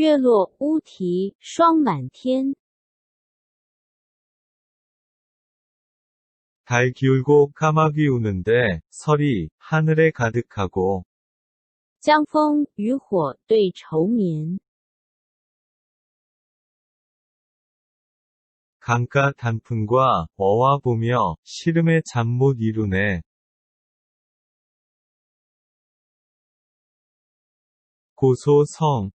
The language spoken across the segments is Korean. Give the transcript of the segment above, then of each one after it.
月落乌啼霜满天。 달 기울고 까마귀 우는데 설이 하늘에 가득하고 江枫渔火对愁眠。 강가 단풍과 어와 보며 시름에 잠 못 이루네. 고소성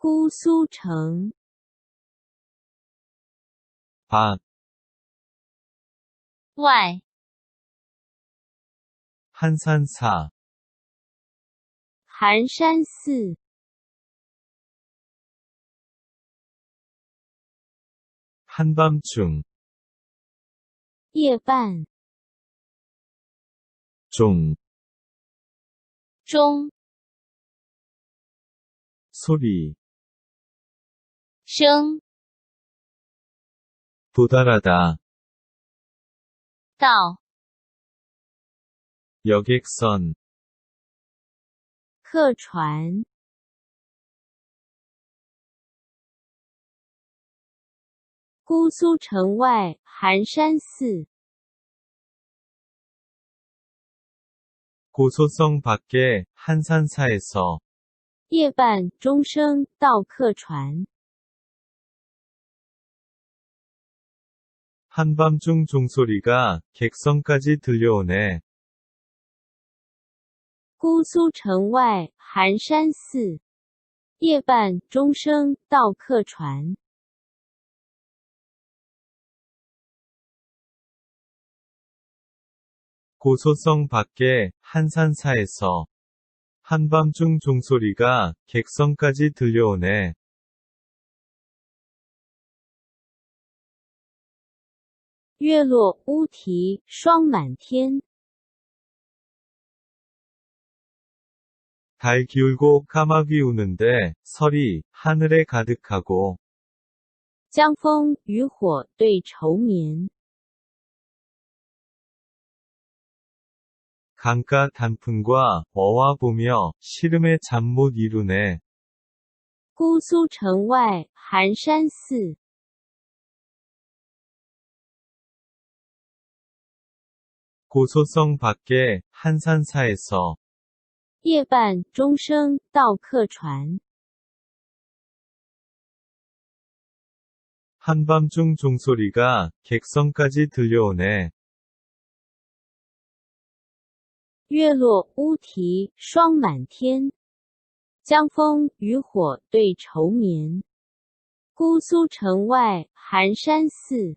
姑苏城， 밖 外 한산사 寒山寺， 한밤중 夜半 종 钟 소리 声 도달하다 到 여객선 客船。姑苏城外寒山寺， 고소성 밖에 한산사에서 夜半钟声到客船。 한밤중 종소리가 객성까지 들려오네. 姑苏城外寒山寺，夜半钟声到客船。 고소성 밖에 한산사에서 한밤중 종소리가 객성까지 들려오네. 月落乌啼霜满天， 달 기울고 까마귀 우는데 설이 하늘에 가득하고 江枫渔火对愁眠。 강가 단풍과 어와 보며 시름에 잠 못 이루네. 姑苏城外寒山寺， 고소성 밖에 한산사에서 夜半钟声到客船。 한밤중 종소리가 객성까지 들려오네. 月落乌啼霜满天，江枫渔火对愁眠。姑苏城外寒山寺，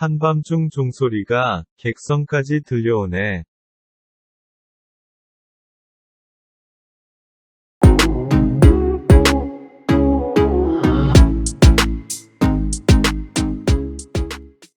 한밤중 종소리가 객성까지 들려오네.